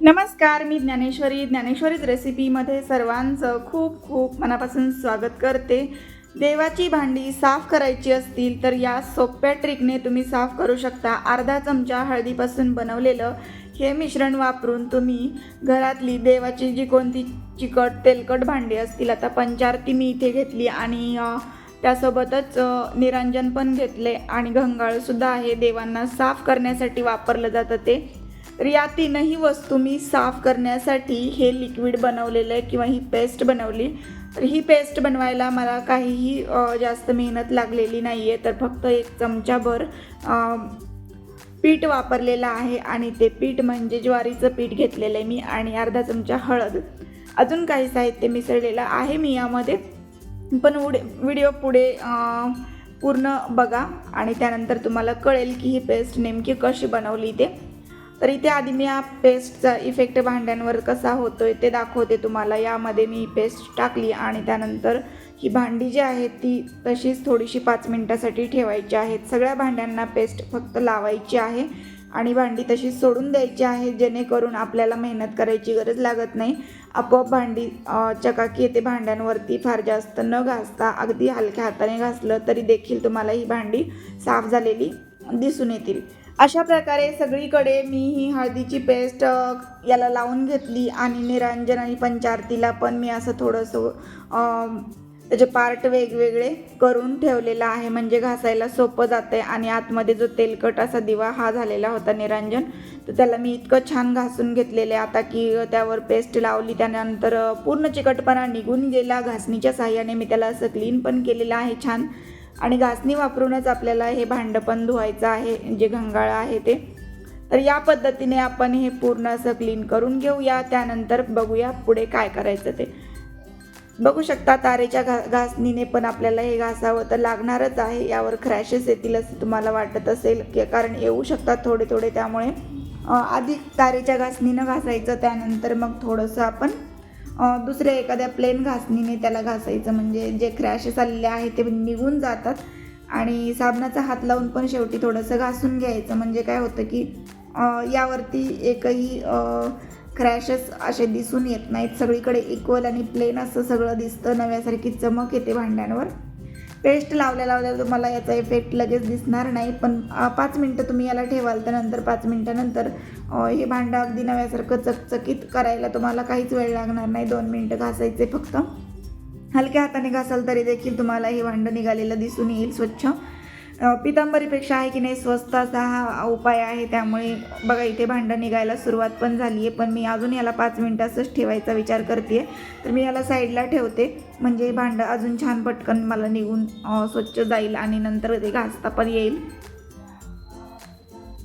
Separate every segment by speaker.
Speaker 1: नमस्कार मी ज्ञानेश्वरी. ज्ञानेश्वरीच रेसिपीमध्ये सर्वांचं खूप खूप मनापासून स्वागत करते. देवाची भांडी साफ करायची असतील तर या सोप्या ट्रिकने तुम्ही साफ करू शकता. अर्धा चमचा हळदीपासून बनवलेलं हे मिश्रण वापरून तुम्ही घरातली देवाची जी कोणती चिकट तेलकट भांडी असतील आता पंचारती मी इथे घेतली आणि त्यासोबतच निरंजन निरांजन पण घेतले आणि घंगाळसुद्धा आहे. देवांना साफ करण्यासाठी वापरलं जातं ते. या तीनही वस्तू मी साफ करण्यासाठी हे लिक्विड बनवलेलं आहे किंवा ही पेस्ट बनवली. तर ही पेस्ट बनवायला मला काहीही जास्त मेहनत लागलेली नाही आहे तर फक्त एक चमचाभर पीठ वापरलेलं आहे आणि ते पीठ म्हणजे ज्वारीचं पीठ घेतलेलं आहे मी आणि अर्धा चमचा हळद. अजून काही साहित्य मिसळलेलं आहे मी यामध्ये. पण उडे व्हिडिओ पुढे पूर्ण बघा आणि त्यानंतर तुम्हाला कळेल की ही पेस्ट नेमकी कशी बनवली ते. तर इथे आधी मी या पेस्टचा इफेक्ट भांड्यांवर कसा होतोय ते दाखवते तुम्हाला. यामध्ये मी पेस्ट टाकली आणि त्यानंतर ही भांडी जी आहे ती तशीच थोडीशी पाच मिनटासाठी ठेवायची आहेत. सगळ्या भांड्यांना पेस्ट फक्त लावायची आहे आणि भांडी तशीच सोडून द्यायची आहे जेणेकरून आपल्याला मेहनत करायची गरज लागत नाही. आपोआप भांडी चकाकी येते भांड्यांवरती. फार जास्त न घासता अगदी हलक्या हाताने घासलं तरी देखील तुम्हाला ही भांडी साफ झालेली दिसून येतील. अशा प्रकारे सगळीकडे मी ही हळदीची पेस्ट याला लावून घेतली आणि निरांजन आणि पंचारतीला पण मी असं थोडंसं त्याचे पार्ट वेगवेगळे करून ठेवलेलं आहे. म्हणजे घासायला सोपं जातं आहे आणि आतमध्ये जो तेलकट असा दिवा हा झालेला होता निरांजन तर त्याला मी इतकं छान घासून घेतलेले. आता की त्यावर पेस्ट लावली त्यानंतर पूर्ण चिकटपणा निघून गेला. घासणीच्या साह्याने मी त्याला असं क्लीन पण केलेलं आहे छान. आणि घासणी वापरूनच आपल्याला हे भांडं पण धुवायचं आहे जे घंगाळ आहे ते. तर या पद्धतीने आपण हे पूर्ण असं क्लीन करून घेऊया. त्यानंतर बघूया पुढे काय करायचं ते. बघू शकता तारेच्या घा घासणीने पण आपल्याला हे घासावं तर लागणारच आहे. यावर क्रॅशेस येतील असं तुम्हाला वाटत असेल की कारण येऊ शकतात थोडे थोडे त्यामुळे आधी तारेच्या घासणीनं घासायचं त्यानंतर मग थोडंसं आपण दुसऱ्या एखाद्या प्लेन घासणीने त्याला घासायचं. म्हणजे जे क्रॅशेस आलेले आहेत ते निघून जातात. आणि साबणाचा हात लावून पण शेवटी थोडंसं घासून घ्यायचं. म्हणजे काय होतं की यावरती एकही क्रॅशेस असे दिसून येत नाहीत. सगळीकडे इक्वल आणि प्लेन असं सगळं दिसतं. नव्यासारखी चमक येते भांड्यांवर. पेस्ट लावल्या लावल्या तुम्हाला याचा इफेक्ट लगेच दिसणार नाही. पण पाच मिनटं तुम्ही याला ठेवाल तर नंतर पाच मिनटानंतर हे भांडं अगदी नव्यासारखं चकचकीत करायला तुम्हाला काहीच वेळ लागणार नाही. दोन मिनटं घासायचे फक्त. हलक्या हाताने घासाल तरी देखील तुम्हाला हे भांडं निघालेलं दिसून येईल स्वच्छ. पितांबरीपेक्षा आहे की नाही स्वस्त असा हा उपाय आहे. त्यामुळे बघा इथे भांडं निघायला सुरुवात पण झाली आहे. पण मी अजून याला पाच मिनटं असंच ठेवायचा विचार करते तर मी याला साईडला ठेवते. म्हणजे भांडं अजून छान पटकन मला निघून स्वच्छ जाईल आणि नंतर ते घासता पण येईल.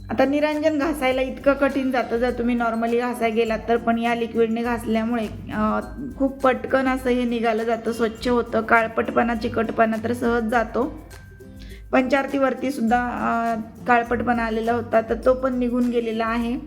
Speaker 1: आता निरंजन घासायला इतकं कठीण जातं. जर तुम्ही नॉर्मली घासायला गेलात तर पण या लिक्विडने घासल्यामुळे खूप पटकन असं हे निघालं जातं. स्वच्छ होतं. काळपटपणा चिकटपणा तर सहज जातो. पंचारतीवरती सुद्धा काळपटपणा आलेला होता तर तो पण निघून गेलेला आहे.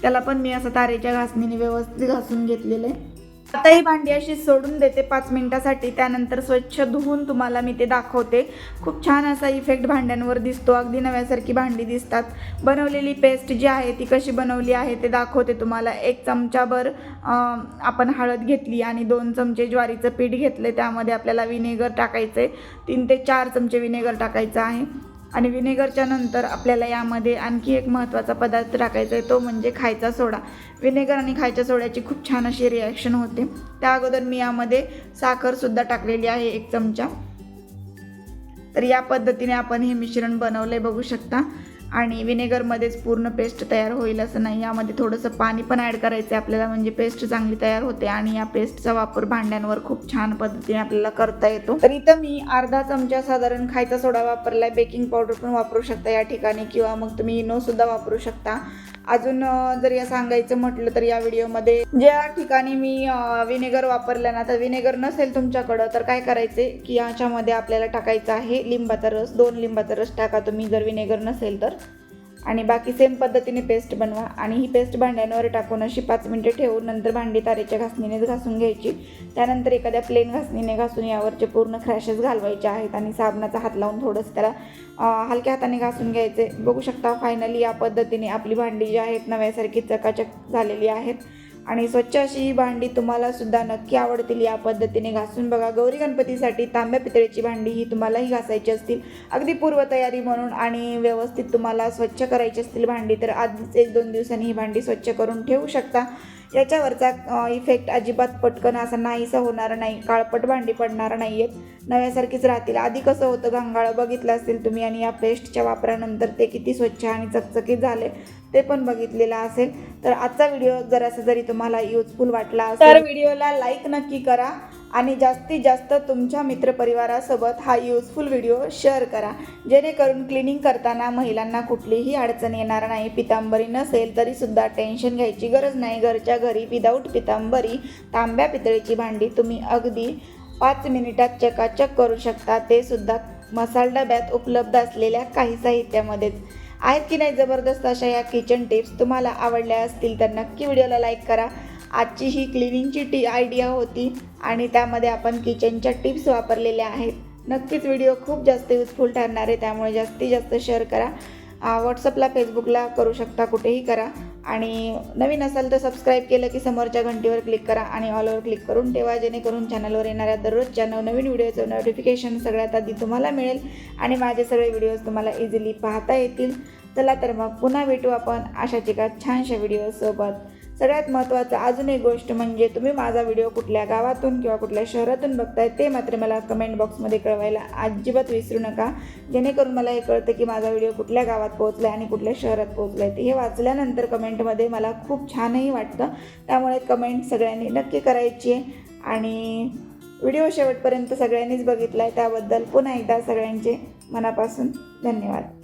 Speaker 1: त्याला पण मी असं तारेच्या घासणीने व्यवस्थित घासून घेतलेलं आहे. आता ही भांडी अशी सोडून देते पाच मिनिटासाठी. त्यानंतर स्वच्छ धुवून तुम्हाला मी ते दाखवते. खूप छान असा इफेक्ट भांड्यांवर दिसतो. अगदी नव्यासारखी भांडी दिसतात. बनवलेली पेस्ट जी आहे ती कशी बनवली आहे ते दाखवते तुम्हाला. एक चमचाभर आपण हळद घेतली आणि दोन चमचे ज्वारीचं पीठ घेतले त्यामध्ये आपल्याला विनेगर टाकायचं आहे तीन ते चार चमचे विनेगर टाकायचं आहे. आणि विनेगरच्या नंतर आपल्याला यामध्ये आणखी एक महत्त्वाचा पदार्थ टाकायचा आहे तो म्हणजे खायचा सोडा. विनेगर आणि खायच्या सोड्याची खूप छान अशी रिॲक्शन होते. त्या अगोदर मी यामध्ये साखरसुद्धा टाकलेली आहे एक चमचा. तर या पद्धतीने आपण हे मिश्रण बनवलं आहे बघू शकता. आणि विनेगरमध्येच पूर्ण पेस्ट तयार होईल असं नाही. यामध्ये थोडंसं पाणी पण ॲड करायचं आहे आपल्याला म्हणजे पेस्ट चांगली तयार होते आणि या पेस्टचा वापर भांड्यांवर खूप छान पद्धतीने आपल्याला करता येतो. तर इथं मी अर्धा चमचा साधारण खायचा सोडा वापरला आहे बेकिंग पावडर पण वापरू शकता या ठिकाणी किंवा मग तुम्ही इनोसुद्धा वापरू शकता. अजून जर या सांगायचं म्हटलं तर या व्हिडिओमध्ये ज्या ठिकाणी मी विनेगर वापरलं ना तर विनेगर नसेल तुमच्याकडं तर काय करायचे की याच्यामध्ये आपल्याला टाकायचं आहे लिंबाचा रस दोन लिंबाचा रस टाका तुम्ही जर विनेगर नसेल तर. आणि बाकी सेम पद्धतीने पेस्ट बनवा. आणि ही पेस्ट भांड्यांवर टाकून अशी पाच मिनटे ठेवून नंतर भांडी तारेच्या घासणीनेच घासून घ्यायची. त्यानंतर एखाद्या प्लेन घासणीने घासून यावरचे पूर्ण क्रॅशेस घालवायचे आहेत आणि साबणाचा हात लावून थोडंसं त्याला हलक्या हाताने घासून घ्यायचे. बघू शकता फायनली या पद्धतीने आपली भांडी जी आहेत नव्यासारखी चकाचक झालेली आहेत. आणि स्वच्छ अशी ही भांडी तुम्हाला सुद्धा नक्की आवडतील या पद्धतीने घासून बघा. गौरी गणपतीसाठी तांब्या पितळेची भांडी ही तुम्हालाही घासायची असतील. अगदी पूर्वतयारी म्हणून आणि व्यवस्थित तुम्हाला स्वच्छ करायची असतील भांडी तर आधीच एक दोन दिवसांनी ही भांडी स्वच्छ करून ठेवू शकता. याच्यावरचा इफेक्ट अजिबात पटकन असा नाहीसा होणार नाही. काळपट भांडी पडणार नाही आहेत नव्यासारखीच राहतील. आधी कसं होतं घांगाळं बघितलं असेल तुम्ही आणि या पेस्टच्या वापरानंतर ते किती स्वच्छ आणि चकचकीत झाले. ते पण बघितलेलं असेल. तर आजचा व्हिडिओ जरासा जरी तुम्हाला युजफुल वाटला असेल तर व्हिडिओला लाईक नक्की करा आणि जास्तीत जास्त तुमच्या मित्रपरिवारासोबत हा युजफुल व्हिडिओ शेअर करा. जेणेकरून क्लिनिंग करताना महिलांना कुठलीही अडचण येणार नाही. पितांबरी नसेल तरीसुद्धा टेन्शन घ्यायची गरज नाही. घरच्या घरी विदाऊट पितांबरी तांब्या पितळीची भांडी तुम्ही अगदी पाच मिनिटात चकाचक करू शकता. ते सुद्धा मसाल डब्यात उपलब्ध असलेल्या काही साहित्यामध्येच. आहेत की नाही जबरदस्त अशा या किचन टिप्स तुम्हाला आवडल्या असतील तर नक्की व्हिडिओला लाईक करा. आजची ही क्लिनिंगची टी आयडिया होती आणि त्यामध्ये आपण किचनच्या टिप्स वापरलेल्या आहेत. नक्कीच व्हिडिओ खूप जास्त युजफुल ठरणार आहे त्यामुळे जास्तीत जास्त शेअर करा. व्हॉट्सअपला फेसबुकला करू शकता कुठेही करा. आणि नवीन असाल तर सबस्क्राईब केलं की समोरच्या घंटीवर क्लिक करा आणि ऑलवर क्लिक करून ठेवा जेणेकरून चॅनलवर येणाऱ्या दररोजच्या नवनवीन व्हिडिओचं नोटिफिकेशन सगळ्यात आधी तुम्हाला मिळेल आणि माझे सगळे व्हिडिओज तुम्हाला इझिली पाहता येतील. चला तर मग पुन्हा भेटू आपण अशाच एका छानशा व्हिडिओसोबत सगळ्यात महत्त्वाचं अजून एक गोष्ट म्हणजे तुम्ही माझा व्हिडिओ कुठल्या गावातून किंवा कुठल्या शहरातून बघताय ते मात्र मला कमेंट बॉक्समध्ये कळवायला अजिबात विसरू नका. जेणेकरून मला हे कळतं की माझा व्हिडिओ कुठल्या गावात पोहोचला आहे आणि कुठल्या शहरात पोहोचला आहे ते हे वाचल्यानंतर कमेंटमध्ये मला खूप छानही वाटतं. त्यामुळे कमेंट सगळ्यांनी नक्की करायची आहे आणि व्हिडिओ शेवटपर्यंत सगळ्यांनीच बघितला आहे त्याबद्दल पुन्हा एकदा सगळ्यांचे मनापासून धन्यवाद.